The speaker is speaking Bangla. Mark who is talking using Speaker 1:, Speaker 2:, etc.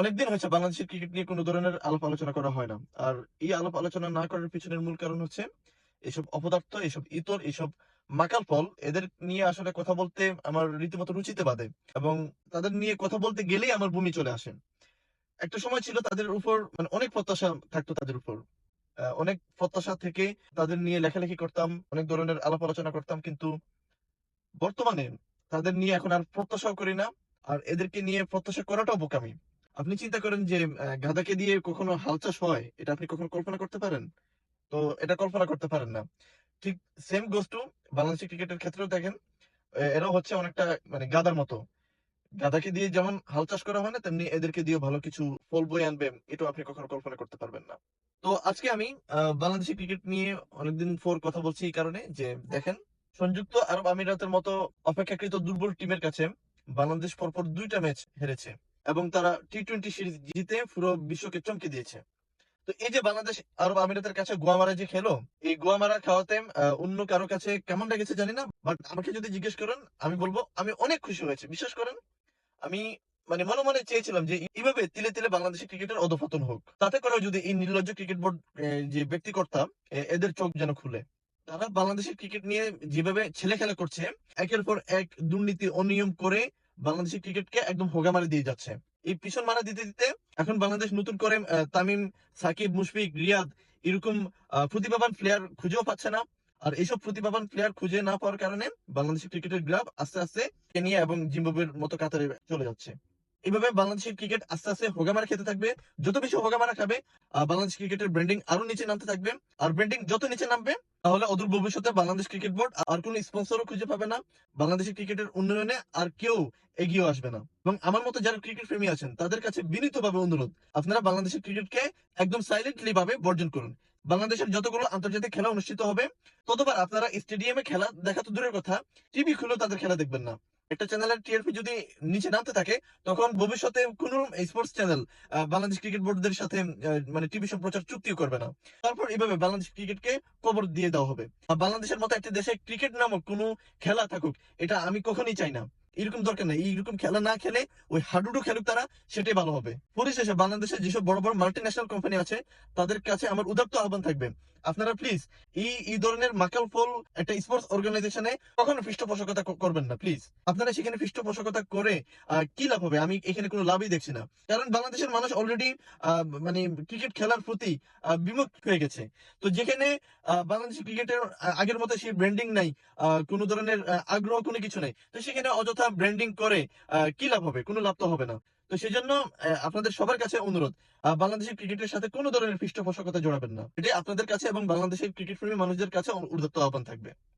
Speaker 1: অনেকদিন হয়েছে বাংলাদেশের ক্রিকেট নিয়ে কোনো ধরনের আলাপ আলোচনা করা হয় না। আর এই আলাপ আলোচনা না করার পিছনের মূল কারণ হচ্ছে এসব অপদার্থ, এসব ইতর, এসব মাকাল ফল, এদের নিয়ে আসলে কথা বলতে আমার রীতিমতো রুচিতে বাদে এবং তাদের নিয়ে কথা বলতে গেলেই আমার বমি চলে আসে। একটা সময় ছিল তাদের উপর মানে অনেক প্রত্যাশা থাকতো তাদের উপর। অনেক প্রত্যাশা থেকে তাদের নিয়ে লেখালেখি করতাম, অনেক ধরনের আলাপ আলোচনা করতাম, কিন্তু বর্তমানে তাদের নিয়ে এখন আর প্রত্যাশাও করি না, আর এদেরকে নিয়ে প্রত্যাশা করাটাও বোকামি। আপনি চিন্তা করেন যে গাধাকে দিয়ে কখনো হাল চাষ হয়, এটা আপনি কখনো কল্পনা করতে পারেন? তো এটা কল্পনা করতে পারেন না। ঠিক সেম গোস টু ক্রিকেটের ক্ষেত্রেও দেখেন এরাও হচ্ছে অনেকটা মানে গাদার মতো। গাধাকে দিয়ে যেমন হাল চাষ করা হয় না, তেমনি এদেরকে দিয়ে ভালো কিছু ফল বই আনবে, এটাও আপনি কখনো কল্পনা করতে পারবেন না। তো আজকে আমি বাংলাদেশি ক্রিকেট নিয়ে অনেকদিন পর কথা বলছি এই কারণে যে, দেখেন, সংযুক্ত আরব আমিরাতের মতো অপেক্ষাকৃত দুর্বল টিমের কাছে বাংলাদেশ পরপর দুইটা ম্যাচ হেরেছে। এবং তারা টি টোয়েন্টি সিরিজ জিতে পুরো বিশ্বকে চমকে দিয়েছে। তো এই যে বাংলাদেশ আরব আমিরাতের কাছে গোয়ামারা যে খেলো, এই গোয়ামারা খাওয়াতে অন্য কারও কাছে কেমন লেগেছে জানি না বাট আমাকে যদি জিজ্ঞেস করেন, আমি বলব, আমি অনেক খুশি হয়েছে। বিশ্বাস করেন, আমি মানে মনে মনে চেয়েছিলাম যে এইভাবে তিলে তিলে বাংলাদেশের ক্রিকেটের অধপতন হোক। তাতে করে যদি এই নির্লজ্জ ক্রিকেট বোর্ড যে ব্যক্তিকর্তা, এ- এদের চোখ যেন খুলে। তারা বাংলাদেশের ক্রিকেট নিয়ে যেভাবে ছেলে খেলা করছে, একের পর এক দুর্নীতি অনিয়ম করে বাংলাদেশের ক্রিকেটকে একদম হোগা মারে দিয়ে যাচ্ছে। এই পিছন মারা দিতে দিতে এখন বাংলাদেশ নতুন করে তামিম, সাকিব, মুশফিক, রিয়াদ এরকম প্রতিভাবান প্লেয়ার খুঁজেও পাচ্ছে না। আর এইসব প্রতিভাবান প্লেয়ার খুঁজে না পাওয়ার কারণে বাংলাদেশের ক্রিকেটের গ্রাফ আস্তে আস্তে কেনিয়া এবং জিম্বাবুয়ের মতো কাতারে চলে যাচ্ছে। এইভাবে বাংলাদেশের ক্রিকেট আস্তে আস্তে হোগামারা খেতে থাকবে। যত বেশি হোগামারা খাবে বাংলাদেশ ক্রিকেটের ব্র্যান্ডিং আরও নিচে নামতে থাকবে। আর ব্র্যান্ডিং যত নিচে নামবে, তাহলে অদূর ভবিষ্যতে বাংলাদেশ ক্রিকেট বোর্ড আর কোনো স্পন্সরও খুঁজে পাবে না। বাংলাদেশের ক্রিকেটের উন্নয়নে আর কেউ এগিয়ে আসবে না। এবং আমার মতো যারা ক্রিকেট প্রেমী আছেন, তাদের কাছে বিনীতভাবে অনুরোধ, আপনারা বাংলাদেশের ক্রিকেটকে একদম সাইলেন্টলি ভাবে বর্জন করুন। বাংলাদেশের যতগুলো আন্তর্জাতিক খেলা অনুষ্ঠিত হবে, ততবার আপনারা স্টেডিয়ামে খেলা দেখা তো দূরের কথা টিভি খুলেও তাদের খেলা দেখবেন না। একটা চ্যানেলের টিআরপি যদি নিচে নামতে থাকে, তখন ভবিষ্যতে কোন স্পোর্টস চ্যানেল বাংলাদেশ ক্রিকেট সাথে মানে টিভি সম্প্রচার চুক্তিও করবে না। তারপর এইভাবে বাংলাদেশ ক্রিকেটকে কবর দিয়ে দেওয়া হবে। বাংলাদেশের মতো একটা দেশে ক্রিকেট নামক কোনো খেলা থাকুক, এটা আমি কখনই চাই না। এরকম দরকার নাই। এইরকম খেলা না খেলে ওই হাডুডু খেলুক তারা, সেটাই ভালো হবে। পরিশেষে বাংলাদেশের যেসব বড় বড় মাল্টি ন্যাশনাল কোম্পানি আছে, তাদের কাছে আমার উদাত্ত আহ্বান থাকবে। আপনারা প্লিজ এই ধরনের মাকাল ফল একটা স্পোর্টস অর্গানাইজেশনে কখনো পৃষ্ঠপোষকতা করবেন না প্লিজ আপনারা সেখানে পৃষ্ঠপোষকতা করে কি লাভ হবে? আমি এখানে কোনো লাভই দেখছি না। কারণ বাংলাদেশের মানুষ অলরেডি মানে ক্রিকেট খেলার প্রতি বিমুখ হয়ে গেছে। তো যেখানে বাংলাদেশের ক্রিকেটের আগের মতো সেই ব্র্যান্ডিং নাই কোনো ধরনের আগ্রহ কোনো কিছু নাই। তো সেখানে অযথা ব্র্যান্ডিং করে কি লাভ হবে? কোনো লাভ তো হবে না। তো সেই জন্য আপনাদের সবার কাছে অনুরোধ বাংলাদেশের ক্রিকেটের সাথে কোনো ধরনের পৃষ্ঠপোষকতা জড়াবেন না। এটি আপনাদের কাছে এবং বাংলাদেশের ক্রিকেট প্রেমী মানুষদের কাছে উদ্যত্ত আহ্বান থাকবে।